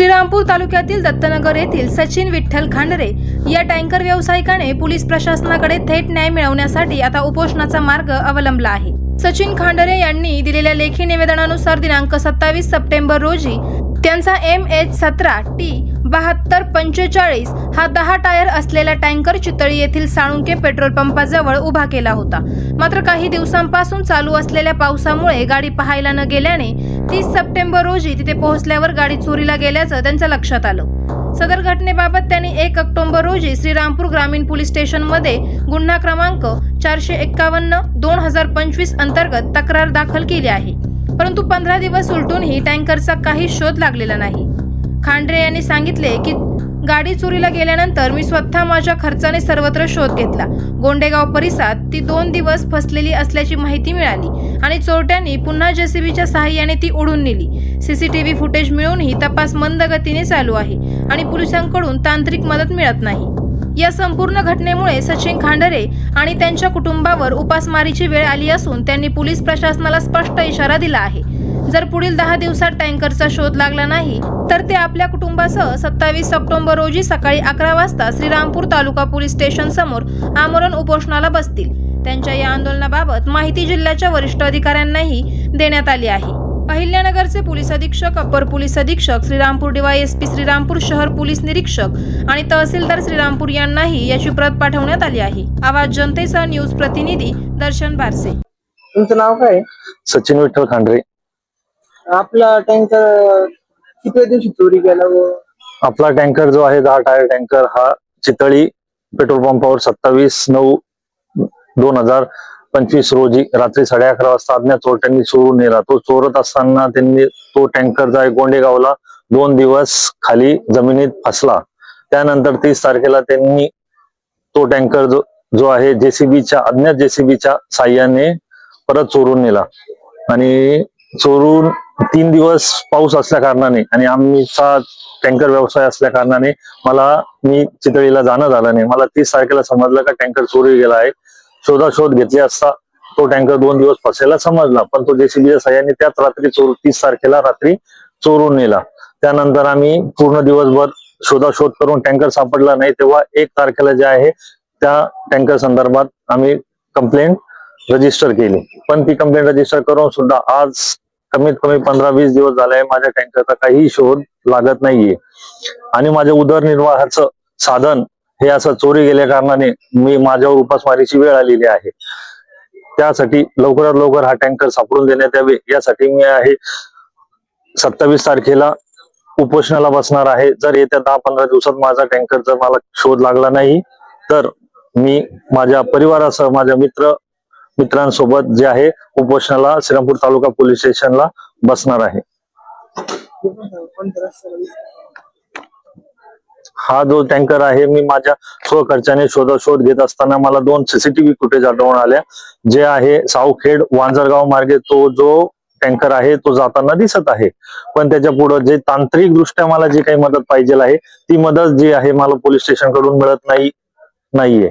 श्रीरामपूर तालुक्यातील दत्तनगर येथील सचिन विठ्ठल खांडरे या टँकर व्यावसायिकाने पोलीस प्रशासनाकडे थेट न्याय मिळवण्यासाठी आता उपोषणाचा मार्ग अवलंबला आहे. सचिन खांडरे यांनी दिलेल्या लेखी निवेदनानुसार दिनांक सत्तावीस सप्टेंबर रोजी त्यांचा एम एच सतरा टी बहात्तर पंचेचाळीस हा दहा टायर असलेला टँकर चितळी येथील साळुंके पेट्रोल पंपाजवळ उभा केला होता. मात्र काही दिवसांपासून चालू असलेल्या पावसामुळे गाडी पाहायला न गेल्याने तीस सप्टेंबर रोजी तिथे पोहोचल्यावर गाडी चोरीला गेल्याचं त्यांच्या लक्षात आलं. सदर घटनेबाबत त्यांनी एक ऑक्टोबर रोजी श्रीरामपूर ग्रामीण पोलीस स्टेशनमध्ये गुन्हा क्रमांक चारशे एक्कावन्न दोन हजार पंचवीस अंतर्गत तक्रार दाखल केली आहे. परंतु पंधरा दिवस उलटूनही टँकरचा काही शोध लागलेला नाही. खांडरे यांनी सांगितले की गाडी चोरीला गेल्यानंतर मी स्वतः माझ्या खर्चाने सर्वत्र शोध घेतला. गोंडेगाव परिसरात ती दोन दिवस फसलेली असल्याची माहिती मिळाली आणि चोरट्यांनी पुन्हा जेसीबीच्या सहाय्याने ती ओढून नेली. सीसीटीव्ही फुटेज मिळूनही तपास मंद गतीने चालू आहे आणि पोलिसांकडून तांत्रिक मदत मिळत नाही. या संपूर्ण घटनेमुळे सचिन खांडरे आणि त्यांच्या कुटुंबावर उपासमारीची वेळ आली असून त्यांनी पोलीस प्रशासनाला स्पष्ट इशारा दिला आहे. जर पुढील दहा दिवसात टँकरचा शोध लागला नाही तर ते आपल्या कुटुंबासह सत्तावीस ऑक्टोबर रोजी सकाळी अकरा वाजता श्रीरामपूर तालुका पोलीस स्टेशन समोर आमरण उपोषणाला बसतील. त्यांच्या या आंदोलनाबाबत माहिती जिल्ह्याच्या वरिष्ठ अधिकाऱ्यांनाही देण्यात आली आहे. अहिल्यानगरचे पोलीस अधीक्षक अप्पर पोलीस अधीक्षक श्रीरामपूर डीवायएसपी श्रीरामपूर शहर पोलीस निरीक्षक आणि तहसीलदार श्रीरामपूर यांनाही याची प्रत पाठवण्यात आली आहे. आवाज जनतेचा न्यूज प्रतिनिधी दर्शन बारसे. तुमचं नाव काय? आहे? सचिन विठ्ठल खांडरे. आपला टँकर किती दिवशी चोरी केला व? आपला टँकर जो आहे दहा टायर टँकर हा चितळी पेट्रोल पंपावर सत्तावीस नऊ दोन हजार पंचवीस रोजी रात्री साडे अकरा वाजता अज्ञात चोरट्यांनी चोरून नेला. तो चोरत असताना त्यांनी तो टँकर जो आहे गोंडेगावला दोन दिवस खाली जमिनीत फसला. त्यानंतर तीस तारखेला त्यांनी तो टँकर जो जो आहे जेसीबीच्या अज्ञात जेसीबीच्या साह्याने परत चोरून नेला. आणि चोरून तीन दिवस पाऊस असल्या कारणाने आणि आमचा टँकर व्यवसाय असल्या कारणाने मला मी चितळीला जाणं झालं नाही. मला तीस तारखेला समजलं का टँकर चोरी गेला आहे. शोधाशोध घेतली असता तो टँकर दोन दिवस फसायला समजला पण तो जेसीबीच्या सहाय्याने त्याच रात्री चोर तीस तारखेला रात्री चोरून नेला. त्यानंतर आम्ही पूर्ण दिवसभर शोधाशोध करून टँकर सापडला नाही तेव्हा एक तारखेला जे आहे त्या टँकर संदर्भात आम्ही कंप्लेंट रजिस्टर केली. पण ती कंप्लेंट रजिस्टर करून सुद्धा आज कमीत कमी पंधरा वीस दिवस झाले माझ्या टँकरचा काही शोध लागत नाहीये. आणि माझ्या उदरनिर्वाहाचं साधन हे असं चोरी गेल्या कारणाने मी माझ्यावर उपासमारीची वेळ आलेली आहे. त्यासाठी लवकरात लवकर हा टँकर सापडून देण्यात यावे. यासाठी मी आहे सत्तावीस तारखेला उपोषणाला बसणार आहे. जर येत्या दहा पंधरा दिवसात माझा टँकर जर मला शोध लागला नाही तर मी माझ्या परिवारासह माझ्या मित्र मित्रांसोबत जे आहे उपोषणाला श्रीरामपूर तालुका पोलीस स्टेशनला बसणार आहे. हा जो टँकर आहे मी माझ्या स्वखर्चाने शोधाशोध घेत असताना मला दोन सीसीटीव्ही फुटेज आढळून आल्या. जे आहे सावखेड वांजरगाव मार्गे तो जो टँकर आहे तो जाताना दिसत आहे. पण त्याच्या पुढे जे तांत्रिक दृष्ट्या मला जी काही मदत पाहिजे आहे ती मदत जी आहे मला पोलीस स्टेशनकडून मिळत नाही नाहीये.